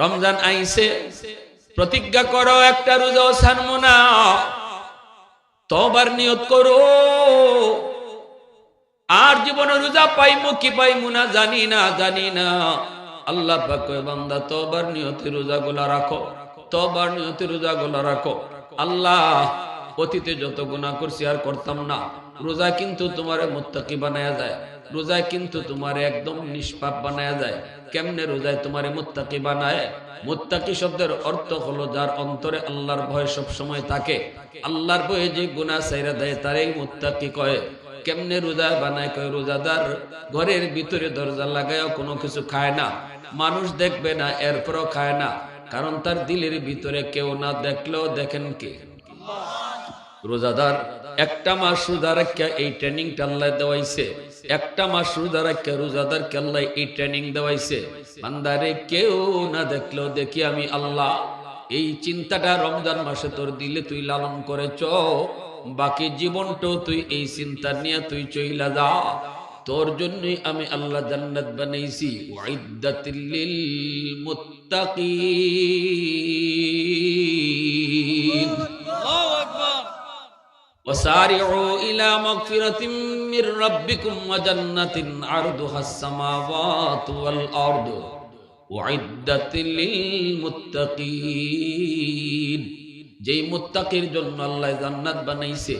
রমজান আইছে, প্রতিজ্ঞা করো, একটা রোজাও ছাড়বো না তবার নিয়ত করো। আর জীবনে রোজা পাইমু কি পাইমু না, জানি না জানি না। আল্লাহ পাক বান্দা তবার নিয়তে রোজাগুলা রাখো তবার নিয়তে রোজাগুলা রাখো। আল্লাহ, অতীতে যত গুনাহ করছি আর করতাম না। রোজা কিন্তু তোমার মুত্তাকি বানায়া যায়। রোজা কিন্তু তোমার একদম নিষ্পাপ বানায়া যায়। কেমনে রোজায় তোমারে মুত্তাকি বানায়? মুত্তাকি শব্দের অর্থ হলো যার অন্তরে আল্লাহর ভয় সব সময় থাকে। আল্লাহর ভয়ে যে গুনাহ সাইরা দেয়, তারই মুত্তাকি কয়। কেমনে রোজা বানায় কয়? রোজাদার ঘরের ভিতরে দরজা লাগায়ও কোনো কিছু খায় না। মানুষ দেখবে না, এরপরও খায় না। কারণ তার দিলের ভিতরে কেউ না দেখলেও দেখেন কে? রোজাদার, একটা মাস রোজা রাখা এই ট্রেনিংটা আল্লাহ দেওয়াইছে। একটা মাস রোজা রাখা রোজাদার আল্লাহ এই ট্রেনিং দেওয়াইছে। বান্দারে কেউ না দেখলেও দেখি আমি আল্লাহ, এই চিন্তাটা রমজান মাসে তোর দিলে তুই লালন করেছ, বাকি জীবনটাও তুই এই চিন্তা নিয়ে তুই চইলা যা। তোর জন্যই আমি আল্লাহ জান্নাত বানাইছি। ওয়াইদাতিল মুত্তাকিন। وسارعوا إلى مغفرة من ربكم وجنة عرضها السماوات والأرض أعدت للمتقين যেই মুত্তাকির জন্য আল্লাহ জান্নাত বানাইছে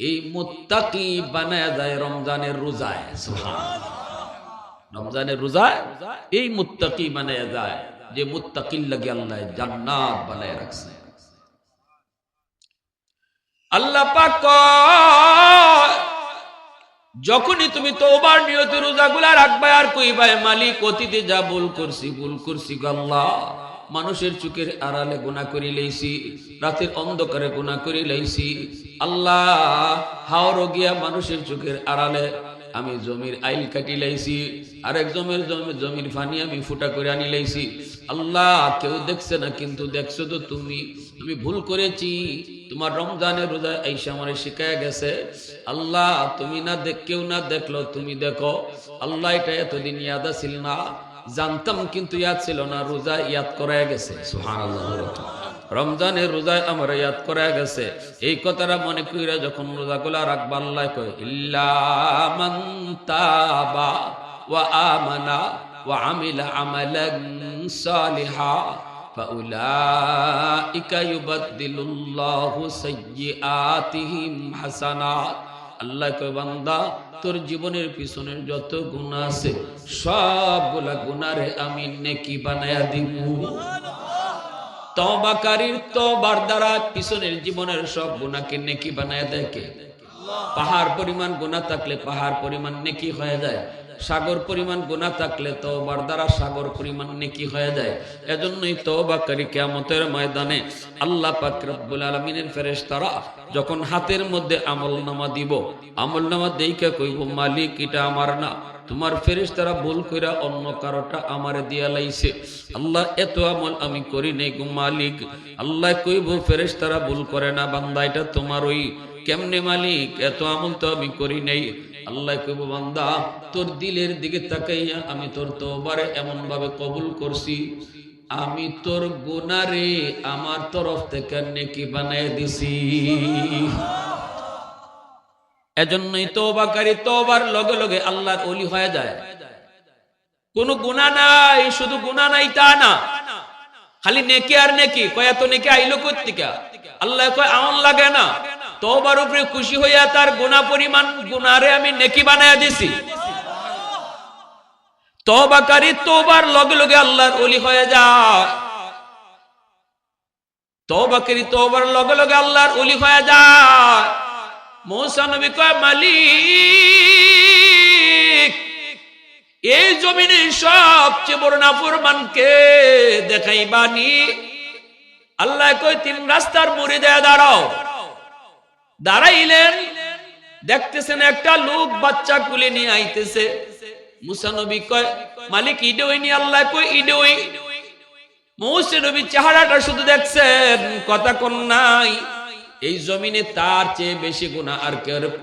এই মুত্তাকি বানায় যায় রমজানের রোজায় রমজানের রোজায় এই মুত্তাকি বানায় যায় যে মুত্তাকির লাগে আল্লাহ জান্নাত বানায় রাখছে আল্লাহ পাক যখনই তুমি তোবার রোজা রোজাগুলা রাখবা আর কইবাই মালিক, অতীতে যা ভুল করছি ভুল করছি আল্লাহ। মানুষের চোখের আড়ালে গুণা করি লইছি, রাতের অন্ধকারে গুণা করি লইছি। আল্লাহ, হাওর গিয়া মানুষের চোখের আড়ালে আমি জমির আইল কাটি লাইছি, আরেক জমির জমি জমির ফানি আমি ফুটা করে আনি লাইছি। আল্লাহ, কেউ দেখছে না, কিন্তু দেখছ তো তুমি। আমি ভুল করেছি। তোমার রমজানের রোজা আইসা আমার শিখায় গেছে। আল্লাহ, তুমি না দেখ কেউ না দেখল, তুমি দেখো। আল্লাহ, এটা এতদিন ইয়াদ ছিল না। জানতাম কিন্তু ইয়াদ ছিল না, রোজা ইয়াদ করায় গেছে। সুবহানাল্লাহ। রমজানের রোজায় আমার ইয়াদ করা গেছে এই কথাটা মনে কইরা যখন রোজাগুলা রাখবা আল্লাহ কয় ইল্লা মান তাবা ওয়া আমানা ওয়া আমিলা আমালান সালিহা فأولئك يبدل الله سيئاتهم حسنات আল্লাহ কয় বান্দা তোর জীবনের পিছনের যত গুণা আছে সবগুলা গুনারে আমি নেকি বানায়া দিব তবাকারীর তবার দ্বারা পিছনের জীবনের সব গুণাকে নেকি বানায় দেয় কে? পাহাড় পরিমাণ গুণা থাকলে পাহাড় পরিমাণ নেকি হয়ে যায়। সাগর পরিমাণ গুণা থাকলে তবার দ্বারা সাগর পরিমাণ নেকি হয়ে যায়। এজন্যই তো তবাকারী কেমতের ময়দানে। আল্লাহ পাক আলমিনের ফেরেশতারা যখন হাতের মধ্যে আমল নামা দিব আমল নামা দেইকে কইব, মালিক, এটা আমার না। তোমার ফেরেশতারা ভুল কইরা অন্য কারোটা আমারে দিয়া লাইছে। আল্লাহ, এত আমল আমি করি নাই গো মালিক। আল্লাহ কইব, ফেরেশতারা ভুল করে না, বান্দা, এটা তোমার ওই কেমনে মালিক? এত আমল তো আমি করি নাই। আল্লাহ কইব, বান্দা, তোর দিলের দিকে তাকাইয়া আমি তোর তোবারে এমন ভাবে কবুল করছি। আমি তোর গুনারে আমার তরফ থেকে নেকি বানায় দিছি। এজন্যই তোবাকারী তোবার লগে লগে আল্লাহর ওলি হয়ে যায়। কোন গুণা নাই, শুধু গুণা নাই তা না। খালি নেকি আর নেকি, কয়া তো নেকি আইলো কর্তিকা আল্লাহ কয় আমল লাগে না। তোবার উপরে খুশি হইয়া তার গুণা পরিমাণ গুনারে আমি নেকি বানায়া দিছি। তোবাকারী তোবার লগে লগে আল্লাহর ওলি হয়ে যায়। তোবাকারী তোবার লগে লগে আল্লাহর ওলি হয়ে যায়। মৌসা নবী কয়, মালিক, এই জমিনের সবচেয়ে বড় নাফরমানকে দেখাইবানি? আল্লাহ কই তিন রাস্তার মুড়ি দেয়া দাঁড়াও। দাঁড়াইলেন, দেখতেছেন একটা লোক বাচ্চা কুলে নিয়ে আইতেছে। মুসা নবী কয়, মালিক ইডোই আল্লাহ কই ইডোই মৌসে চেহারাটা শুধু দেখছেন, কথা কোন নাই। এই জমিনে তার চেয়ে বেশি গুণা আর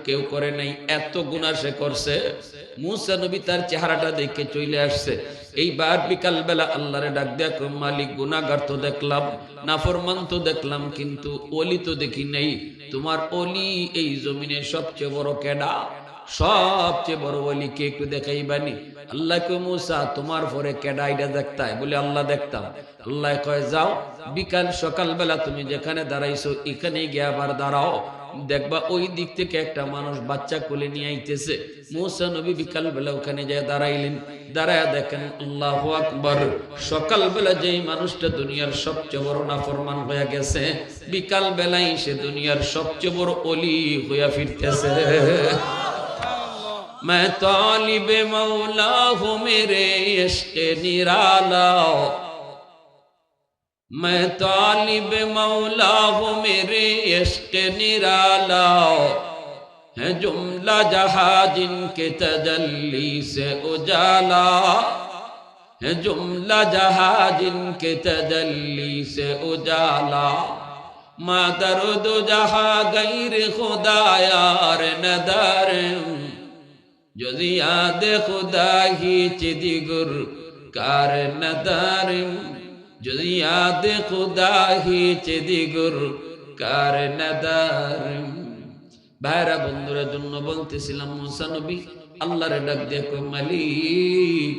কেউ করে নাই। এত গুণা সে করছে। মুসা নবী তার চেহারাটা দেখে চলে আসছে। এইবার বিকাল বেলা আল্লাহরে ডাক দেখ মালিক গুনাগার তো দেখলাম, নাফরমান তো দেখলাম, কিন্তু অলি তো দেখি নাই। তোমার অলি এই জমিনে সবচেয়ে বড় কেডা? সবচেয়ে বড় অলিকে একটু দেখাইবানি। আল্লাহ কে মুসা, তোমার পরে কেডা এটা দেখতাই? বলে, আল্লাহ দেখতাম। আল্লাহ কয়, যাও, বিকাল সকাল বেলা তুমি যেখানে দাঁড়াইছো এখানে গিয়ে আবার দাঁড়াও। দেখবা ওই দিক থেকে একটা মানুষ বাচ্চা কোলে নিয়ে আইতেছে মৌসা নবী বিকাল বেলা ওখানে যায় দাঁড়াইলেন দাঁড়ায় দেখেন আল্লাহ আকবর সকাল বেলা যেই মানুষটা দুনিয়ার সবচেয়ে বড় নাফরমান হয়ে গেছে বিকাল বেলায় সে দুনিয়ার সবচেয়ে বড় অলি হইয়া ফিরতেছে मैं तालिब मौला हूँ मेरे इश्क निराला میں طالب مولا ہوں، میرے عشق نرالا۔ ہے جملہ جہاں جن کے تجلی سے اجالا۔ ہے جملہ جہاں جن کے تجلی سے اجالا۔ ماں درد جہاں غیر خدا یار ندار جو زیاد خدا ہی چی دیگر کار ندارم যদি याद खुदा ही चिदिगुर कार नदारिम ভাইরা বন্ধুরা জন্য বলতেছিলাম মুসা নবী আল্লাহরে ডাক দিয়ে কই মালিক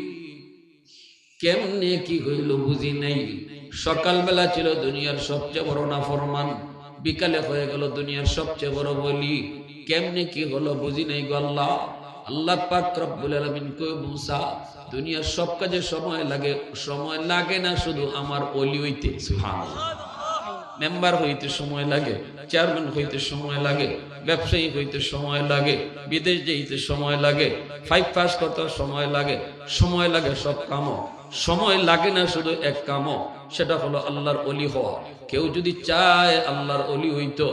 কেমনে কি হইল বুঝি নাই সকালবেলা ছিল দুনিয়ার সবচেয়ে বড় নাফরমান বিকালে হয়ে গেল দুনিয়ার সবচেয়ে বড় বলি কেমনে কি হলো বুঝি নাই গো আল্লাহ আল্লাহ পাক রব্বুল আলামিন কই মুসা, দুনিয়ার সব কাজে সময় লাগে সময় লাগে না শুধু আমার অলি হইতে মেম্বার হইতে সময় লাগে, চেয়ারম্যান হইতে সময় লাগে, ব্যবসায়ী হইতে সময় লাগে, বিদেশ যেতে সময় লাগে ফাইভ পাস করতে সময় লাগে সময় লাগে সব কামও। সময় লাগে না শুধু এক কামও, সেটা হলো আল্লাহর অলি হওয়া। কেউ যদি চায় আল্লাহর অলি হইতো,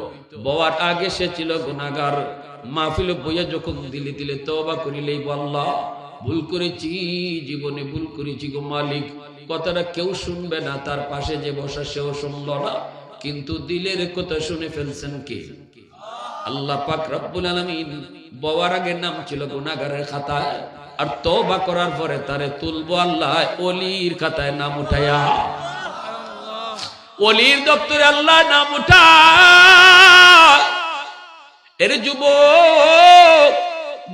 বওয়ার আগে সে ছিল গুনাগার মাহফিল বইয়া যখন দিলে দিলে তবা করিলেই আল্লাহ ভুল করেছি, জীবনে ভুল করেছি গো মালিক। কথাটা কেউ শুনবে না, তার পাশে যে বসা সেও শুনল না। কিন্তু দিলের কথা শুনে ফেলছেন কে? আল্লাহ পাক রব্বুল আলামিন বওয়ার আগে নাম ছিল গুনাহগারের খাতায়, আর তওবা করার পরে তারে তুলবো আল্লাহ অলির খাতায় নাম উঠায়া। অলির দপ্তরে আল্লাহ নাম উঠা এর যুবক,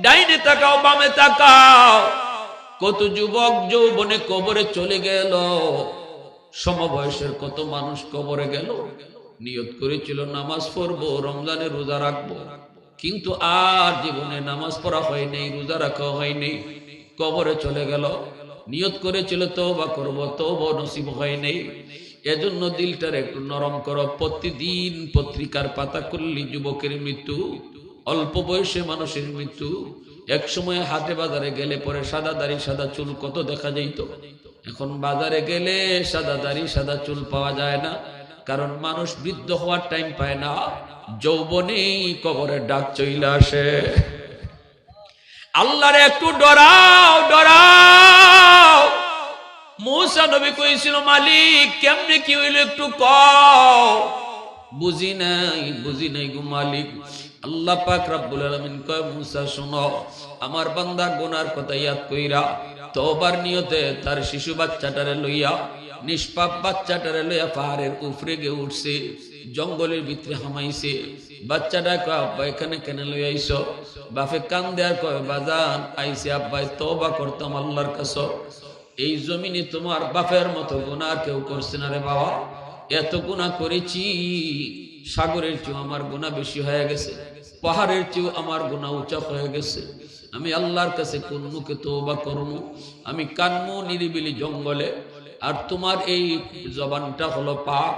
ডাইনে তাকাও, বামে তাকাও। কত যুবক যৌবনে কবরে চলে গেল। সমবয়সের কত মানুষ কবরে গেল। নিয়ত করেছিল, নামাজ পড়ব, রমজানে রোজা রাখব। কিন্তু আর জীবনে নামাজ পড়া হয় নাই, রোজা রাখা হয় নাই। কবরে চলে গেল। নিয়ত করেছিল, তওবা করব, তওবা নসিব হয় নাই। এজন্য দিলটার একটু নরম করো। প্রতিদিন পত্রিকার পাতা করলি যুবকের মৃত্যু, অল্প বয়সে মানুষের মৃত্যু। এক সময় হাটে বাজারে গেলে পরে সাদা দাড়ি, সাদা চুল, কত দেখা যাইত? এখন বাজারে গেলে সাদা দাড়ি, সাদা চুল পাওয়া যায় না। কারণ মানুষ বৃদ্ধ হওয়ার টাইম পায় না। যৌবনেই কবরের ডাক চইলে আসে। আল্লাহরে একটু ডরাও ডরাও। মৌসা নবী কইছিল, মালিক, কেমনে কি হইল একটু কও? বুঝি নাই বুঝি নাই গো মালিক। আল্লাহ পাক রব্বুল আলামিন কয়, মুসা, শোনো, আমার বান্দা গুনার কথা ইয়াদ কইরা তোবার নিয়তে তার শিশু বাচ্চাটারে লইয়া, নিষ্পাপ বাচ্চাটারে লইয়া পাহাড়ের উপরে গিয়ে উঠছে, জঙ্গলের ভিতরে হামাইছে। বাচ্চাটা কয়, আব্বা, এখানে কেন লই আইছো বাপে কান দেয়ার কয়, বাজান আইছে আব্বাই, তওবা করতাম আল্লাহর কাছে। এই জমিনে তোমার বাপের মতো গুণা কেউ করছে না রে বাবা। এত গুনাহ করেছি, সাগরের চেয়েও আমার গুনাহ বেশি হয়ে গেছে, পাহাড়ের চেয়েও আমার গুনাহ উঁচা হয়ে গেছে। আমি আল্লাহর কাছে কোন মুখে বা করব? আমি কানমু নিরিবিলি জঙ্গলে, আর তোমার এই জবানটা হলো পাপ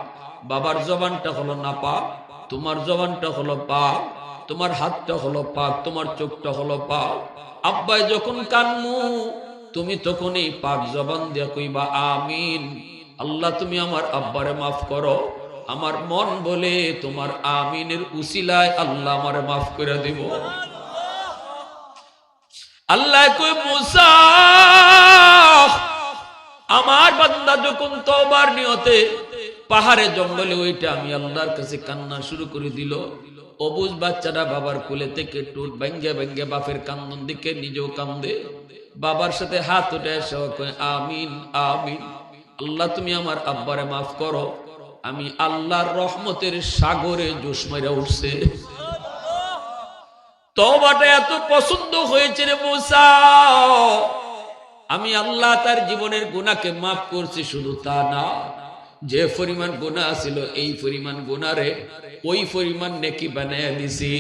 বাবার জবানটা হলো না পাপ তোমার জবানটা হলো পাপ তোমার হাতটা হলো পাপ তোমার চোখটা হলো পাপ আব্বাই যখন কানমু তুমি তখন এই পাক জবান দিয়া কইবা, আমিন। আল্লাহ, তুমি আমার আব্বারে মাফ করো। আমার মন বলে তোমার আমিনের উসিলায় আল্লাহ আমারে মাফ করে দিব। আল্লাহ কই, মুসা, আমার বান্দা যখন তওবার নিয়তে পাহাড়ে জঙ্গলে ওইটা আমি আল্লাহর কাছে কান্না শুরু করে দিল। অবুজ বাচ্চারা বাবার কোলে থেকে টুট ভেঙ্গে ভেঙ্গে বাপের কান্দন দিকে নিজেও কান্দে। বাবার সাথে হাত উঠে আমিন আমিন। আল্লাহ, তুমি আমার আব্বারে মাফ করো। আমি আল্লাহর রহমতের সাগরে জোশ মেরে উঠছে। তবাটা এত পছন্দ হয়েছে রে মুসা। আমি আল্লাহ তার জীবনের গুণাকে মাফ করছি, শুধু তা না যে পরিমাণ গুণা ছিল, এই পরিমাণ গুণারে ওই পরিমাণ নেকি বানায় দিছি।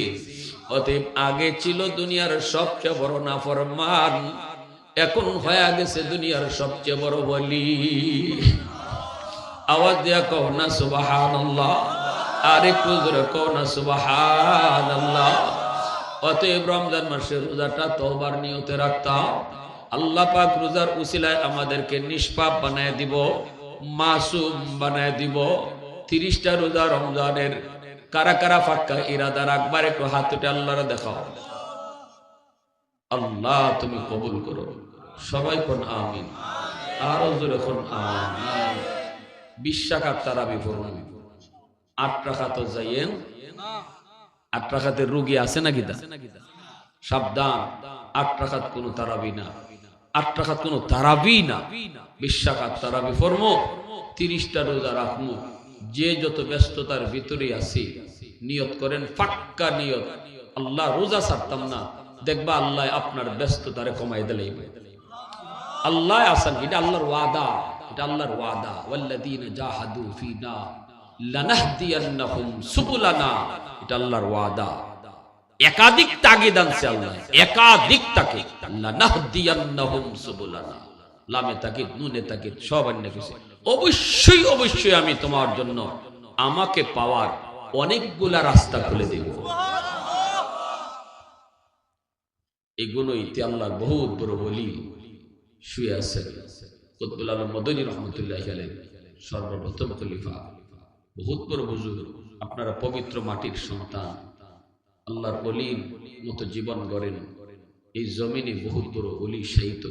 অতএব আগে ছিল দুনিয়ার সবচেয়ে বড় নাফরমান, এখন হয়ে গেছে দুনিয়ার সবচেয়ে বড় বলি আওয়াজ দেয়া কও না সুবাহান আর একটু জোরে কও না সুবাহান অতএব রমজান মাসের রোজাটা তোবার নিয়তে রাখতাম। আল্লাহ পাক রোজার উসিলায় আমাদেরকে নিষ্পাপ বানায় দিব। মাসুম বানায় দিব। তিরিশটা রোজা রমজানের কারা কারা ফাক্কা, ইরাদা রাখবার একটু হাত উঠে আল্লাহরা দেখাও। আল্লাহ তুমি কবুল করো। সবাই কোন আমিন, আরও জোরে কোন আমিন। বিশ্বাকাত তারাবি পড়ুন। আট রাখা তো যাইয়েন। আট রাখাতে রুগী আছে নাকি সাবধান, আট রাখাত কোনো তারাবি না। আট রাখাত কোনো তারাবি না। বিশ্বাকাত তারাবি ফর্ম, তিরিশটা রোজা রাখমু। যে যত ব্যস্ততার ভিতরে আছি, নিয়ত করেন, ফাক্কা নিয়ত। আল্লাহ রোজা ছাড়তাম না। দেখবা আল্লাহ আপনার ব্যস্ততারে কমাই দিলেই আল্লাহ আসান এটা আল্লাহর ওয়াদা। এটা আল্লাহর ওয়াদা। ওয়াল্লাযীনা জাহাদু ফিনা লানাহদিয়ান্নাহুম সুবুলানা। এটা আল্লাহর ওয়াদা। একাধিক তাগিদ আনছে আল্লাহ। একাধিক সুবুলানা। লামে তাগিদ, নুনে তাগিদ, সব অন্য কিছু অবশ্যই অবশ্যই আমি তোমার জন্য আমাকে পাওয়ার অনেকগুলা রাস্তা খুলে দেব। আল্লাহর বহুত বড় বলি শুয়ে আলম মদনী রহমতুল্লাহ সর্বপ্রথম খলিফা। বহুত বড় আপনারা পবিত্র মাটির সন্তান। আল্লাহর অলির মতো জীবন গড়েন। এই জমিনে বহুত বড় অলি সাহিত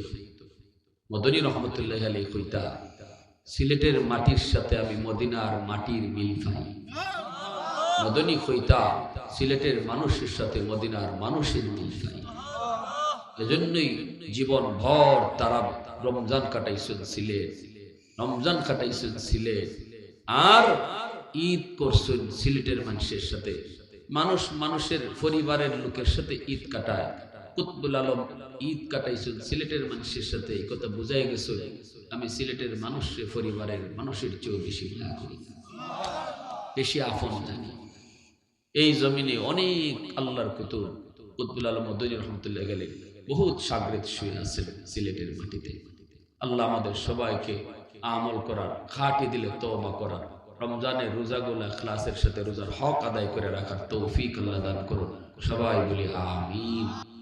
মদনী রহমতুল্লাহ আলী কইতা, সিলেটের মাটির সাথে আমি মদিনার মাটির মিল পাই। মদনী কইতা, সিলেটের মানুষের সাথে মদিনার মানুষের মিল পাই। এজন্যই জীবন ভর তারা রমজান কাটাইছেন সিলেট। রমজান কাটাইছেন সিলেট। আর ঈদ করছেন সিলেটের মানুষের সাথে। মানুষ মানুষের পরিবারের লোকের সাথে ঈদ কাটায়। কুতবুল আলম ঈদ কাটাইছেন, সিলেটের মানুষের সাথে এই কথা বুঝাই গেছে, আমি সিলেটের মানুষের পরিবারের মানুষের চেয়েও বেশি ভয় করি। বেশি আপন জানি। এই জমিনে অনেক আল্লাহর কুতুব। কুতবুল আলম মদনী রহমতুল্লাহ গেলে বহুত সাগরেত শুয়ে আছেন সিলেটের মাটিতে। আল্লাহ আমাদের সবাইকে আমল করার, খাটি দিলে তওবা করার রমজানের রোজাগুলা ক্লাসের সাথে রোজার হক আদায় করে রাখার তৌফিক আল্লাহ দান করুন। সবাই বলি আমিন।